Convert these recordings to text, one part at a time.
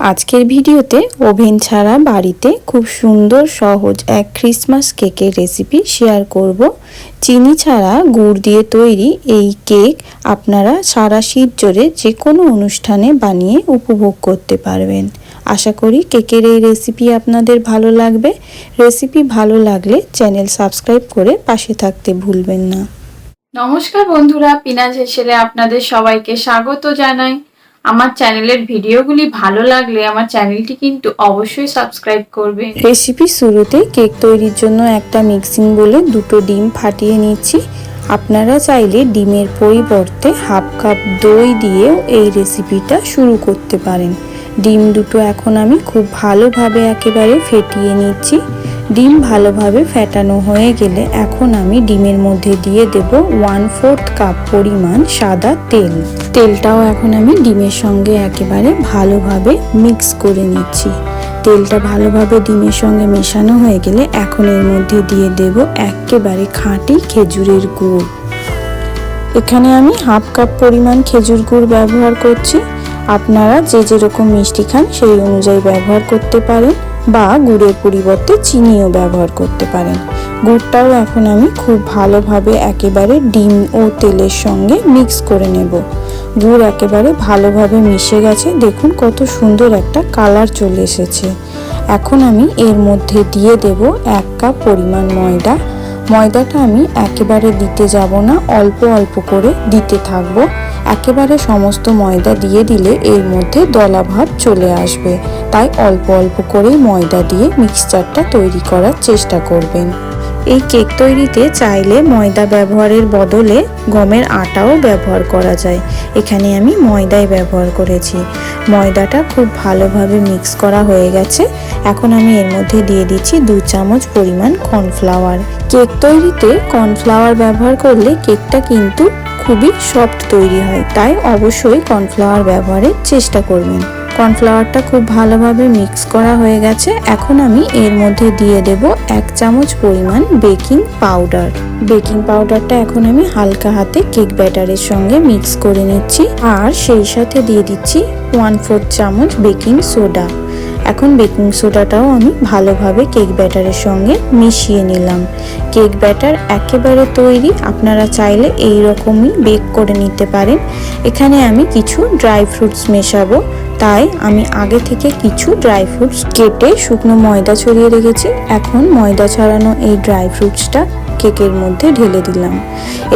আজকের ভিডিওতে ওভেন ছাড়া বাড়িতে খুব সুন্দর, সহজ এক ক্রিসমাস কেকের রেসিপি শেয়ার করব। চিনি ছাড়া গুড় দিয়ে তৈরি এই কেক আপনারা সারা শীত জোরে যে কোনো অনুষ্ঠানে বানিয়ে উপভোগ করতে পারবেন। আশা করি কেকের এই রেসিপি আপনাদের ভালো লাগবে। রেসিপি ভালো লাগলে চ্যানেল সাবস্ক্রাইব করে পাশে থাকতে ভুলবেন না। নমস্কার বন্ধুরা, পিনাজ হেসেলে আপনাদের সবাইকে স্বাগত জানাই। আমার চ্যানেলের ভিডিওগুলি ভালো লাগলে আমার চ্যানেলটি কিন্তু অবশ্যই সাবস্ক্রাইব করবে রেসিপি শুরুতে কেক তৈরির জন্য একটা মিক্সিং বলে দুটো ডিম ফাটিয়ে নিচ্ছি। আপনারা চাইলে ডিমের পরিবর্তে হাফ কাপ দই দিয়েও এই রেসিপিটা শুরু করতে পারেন। ডিম দুটো এখন আমি খুব ভালোভাবে একেবারে ফেটিয়ে নিচ্ছি। ডিম ভালোভাবে ফেটানো হয়ে গেলে এখন আমি ডিমের মধ্যে দিয়ে দেব ওয়ান ফোর্থ কাপ পরিমাণ সাদা তেল। তেলটাও এখন আমি ডিমের সঙ্গে একেবারে ভালোভাবে মিক্স করে নিচ্ছি। তেলটা ভালোভাবে ডিমের সঙ্গে মেশানো হয়ে গেলে এখন এর মধ্যে দিয়ে দেব একেবারে খাঁটি খেজুরের গুড়। এখানে আমি হাফ কাপ পরিমাণ খেজুর গুড় ব্যবহার করছি। আপনারা যে যেরকম মিষ্টি খান সেই অনুযায়ী ব্যবহার করতে পারেন। বা গুড়ের পরিবর্তে চিনিও ব্যবহার করতে পারেন। গুড়টাও এখন আমি খুব ভালোভাবে একেবারে ডিম ও তেলের সঙ্গে মিক্স করে নেব। গুড় একেবারে ভালোভাবে মিশে গেছে। দেখুন কত সুন্দর একটা কালার চলে এসেছে। এখন আমি এর মধ্যে দিয়ে দেব এক কাপ পরিমাণ ময়দা। ময়দাটা আমি একেবারে দিতে যাব না, অল্প অল্প করে দিতে থাকব। একেবারে সমস্ত ময়দা দিয়ে দিলে এর মধ্যে দলা ভাব চলে আসবে। তাই অল্প অল্প করেই ময়দা দিয়ে মিক্সচারটা তৈরি করার চেষ্টা করবেন। এই কেক তৈরিতে চাইলে ময়দা ব্যবহারের বদলে গমের আটাও ব্যবহার করা যায়। এখানে আমি ময়দাই ব্যবহার করেছি। ময়দাটা খুব ভালোভাবে মিক্স করা হয়ে গেছে। এখন আমি এর মধ্যে দিয়ে দিচ্ছি দু চামচ পরিমাণ কর্নফ্লাওয়ার কেক তৈরিতে কর্নফ্লাওয়ার ব্যবহার করলে কেকটা কিন্তু খুবই সফট তৈরি হয়। তাই অবশ্যই কর্নফ্লাওয়ার ব্যবহারের চেষ্টা করবেন। কর্নফ্লাওয়ারটা খুব ভালোভাবে মিক্স করা হয়ে গেছে। এখন আমি এর মধ্যে দিয়ে দেব এক চামচ পরিমাণ বেকিং পাউডার। বেকিং পাউডারটা এখন আমি হালকা হাতে কেক ব্যাটারের সঙ্গে মিক্স করে নিচ্ছি। আর সেই সাথে দিয়ে দিচ্ছি ওয়ান ফোর্থ চামচ বেকিং সোডা। এখন বেকিং সোডাটাও আমি ভালোভাবে কেক ব্যাটারের সঙ্গে মিশিয়ে নিলাম। কেক ব্যাটার একেবারে তৈরি, আপনারা চাইলে এই রকমই বেক করে নিতে পারেন। এখানে আমি কিছু ড্রাই ফ্রুটস মেশাবো। তাই আমি আগে থেকে কিছু ড্রাই ফ্রুটস কেটে শুকনো ময়দা ছড়িয়ে রেখেছি। এখন ময়দা ছড়ানো এই ড্রাই ফ্রুটসটা কেকের মধ্যে ঢেলে দিলাম।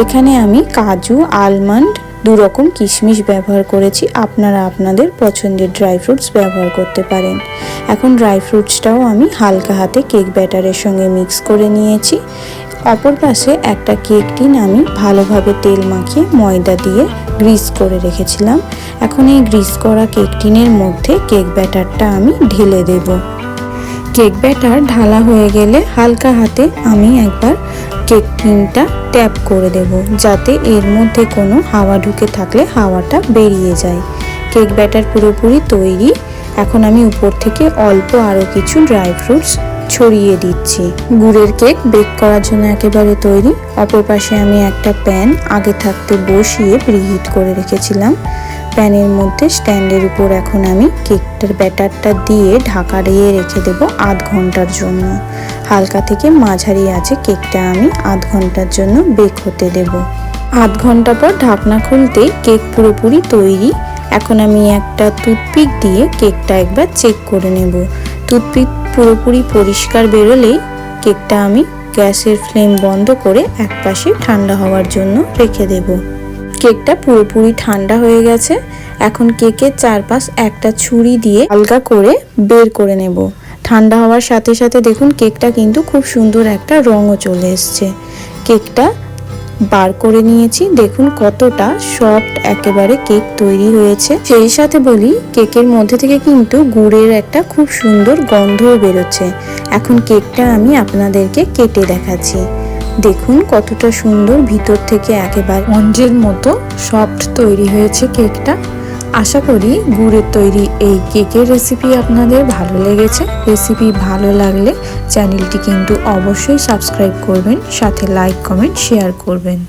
এখানে আমি কাজু আলমন্ড দু রকম কিশমিশ ব্যবহার করেছি। আপনারা আপনাদের পছন্দের ড্রাই ফ্রুটস ব্যবহার করতে পারেন। এখন ড্রাই ফ্রুটসটাও আমি হালকা হাতে কেক ব্যাটারের সঙ্গে মিক্স করে নিয়েছি। অপর পাশে একটা কেক টিন আমি ভালোভাবে তেল মাখিয়ে ময়দা দিয়ে গ্রিস করে রেখেছিলাম। এখন এই গ্রিস করা কেক টিনের মধ্যে কেক ব্যাটারটা আমি ঢেলে দেব। কেক ব্যাটার ঢালা হয়ে গেলে হালকা হাতে আমি একবার কেক টিনটা ট্যাপ করে দেব, যাতে এর মধ্যে কোনো হাওয়া ঢুকে থাকলে হাওয়াটা বেরিয়ে যায়। কেক ব্যাটার পুরোপুরি তৈরি। এখন আমি উপর থেকে অল্প আরও কিছু ড্রাই ফ্রুটস ছড়িয়ে দিচ্ছি। গুড়ের কেক বেক করার জন্য একেবারে তৈরি। অপর পাশে আমি একটা প্যান আগে থাকতে বসিয়ে প্রিহিট করে রেখেছিলাম। প্যানের মধ্যে স্ট্যান্ডের উপর এখন আমি কেকটার ব্যাটারটা দিয়ে ঢাকা দিয়ে রেখে দেব আধ ঘণ্টার জন্য। হালকা থেকে মাঝারি আছে কেকটা আমি আধ ঘণ্টার জন্য বেক হতে দেব। আধ ঘণ্টা পর ঢাকনা খুলতে কেক পুরোপুরি তৈরি। এখন আমি একটা টুথপিক দিয়ে কেকটা একবার চেক করে নেব। টুথপিক পুরোপুরি পরিষ্কার বেরোলেই কেকটা আমি গ্যাসের ফ্লেম বন্ধ করে এক পাশে ঠান্ডা হওয়ার জন্য রেখে দেব। কেকটা পুরোপুরি ঠান্ডা হয়ে গেছে। এখন কেকের চারপাশ একটা ছুরি দিয়ে হালকা করে বের করে নেব। ঠান্ডা হওয়ার সাথে সাথে দেখুন কেকটা কিন্তু খুব সুন্দর একটা রঙও চলে এসছে। কেকটা বার করে নিয়েছি। দেখুন কতটা সফট একেবারে কেক তৈরি হয়েছে। সেই সাথে বলি কেকের মধ্যে থেকে কিন্তু গুড়ের একটা খুব সুন্দর গন্ধও বেরোচ্ছে। এখন কেকটা আমি আপনাদেরকে কেটে দেখাচ্ছি। দেখুন কতটা সুন্দর ভিতর থেকে একেবারে অঞ্জের মতো সফট তৈরি হয়েছে কেকটা আশা করি গুড়ের তৈরি এই কেকের রেসিপি আপনাদের ভালো লেগেছে। রেসিপি ভালো লাগলে চ্যানেলটি কিন্তু অবশ্যই সাবস্ক্রাইব করবেন, সাথে লাইক কমেন্ট শেয়ার করবেন।